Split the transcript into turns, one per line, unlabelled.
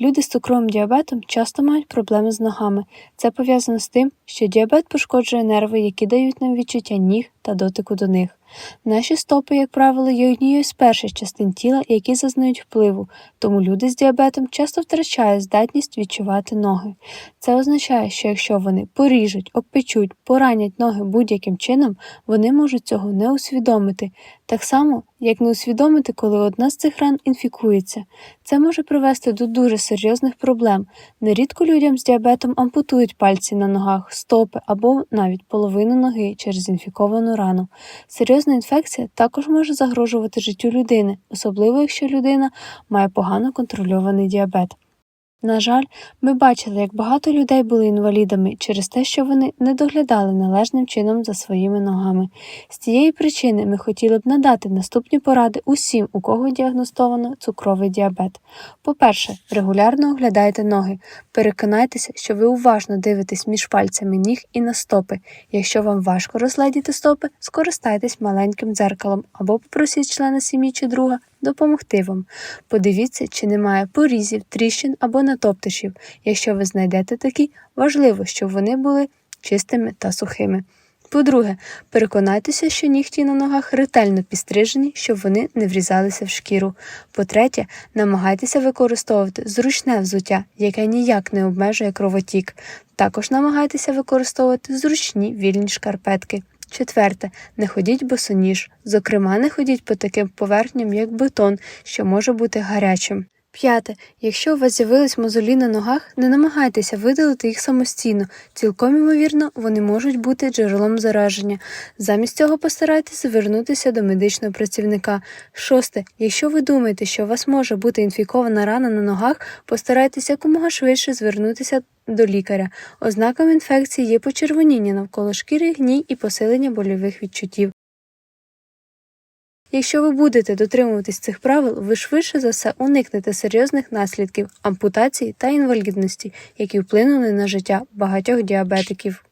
Люди з цукровим діабетом часто мають проблеми з ногами. Це пов'язано з тим, що діабет пошкоджує нерви, які дають нам відчуття ніг та дотику до них. Наші стопи, як правило, є однією з перших частин тіла, які зазнають впливу, тому люди з діабетом часто втрачають здатність відчувати ноги. Це означає, що якщо вони поріжуть, обпечуть, поранять ноги будь-яким чином, вони можуть цього не усвідомити, так само, як не усвідомити, коли одна з цих ран інфікується. Це може привести до дуже серйозних проблем. Нерідко людям з діабетом ампутують пальці на ногах, стопи або навіть половину ноги через інфіковану рану. Серйозна інфекція також може загрожувати життю людини, особливо якщо людина має погано контрольований діабет. На жаль, ми бачили, як багато людей були інвалідами через те, що вони не доглядали належним чином за своїми ногами. З цієї причини ми хотіли б надати наступні поради усім, у кого діагностовано цукровий діабет. По-перше, регулярно оглядайте ноги. Переконайтеся, що ви уважно дивитесь між пальцями ніг і на стопи. Якщо вам важко розгледіти стопи, скористайтесь маленьким дзеркалом або попросіть члена сім'ї чи друга допомогти вам. Подивіться, чи немає порізів, тріщин або натоптишів. Якщо ви знайдете такі, важливо, щоб вони були чистими та сухими. По-друге, переконайтеся, що нігті на ногах ретельно підстрижені, щоб вони не врізалися в шкіру. По-третє, намагайтеся використовувати зручне взуття, яке ніяк не обмежує кровотік. Також намагайтеся використовувати зручні вільні шкарпетки. Четверте, не ходіть босоніж. Зокрема, не ходіть по таким поверхням, як бетон, що може бути гарячим. П'яте. Якщо у вас з'явились мозолі на ногах, не намагайтеся видалити їх самостійно. Цілком ймовірно, вони можуть бути джерелом зараження. Замість цього постарайтеся звернутися до медичного працівника. Шосте. Якщо ви думаєте, що у вас може бути інфікована рана на ногах, постарайтеся якомога швидше звернутися до лікаря. Ознаком інфекції є почервоніння навколо шкіри, гній і посилення больових відчуттів. Якщо ви будете дотримуватись цих правил, ви швидше за все уникнете серйозних наслідків ампутації та інвалідності, які вплинули на життя багатьох діабетиків.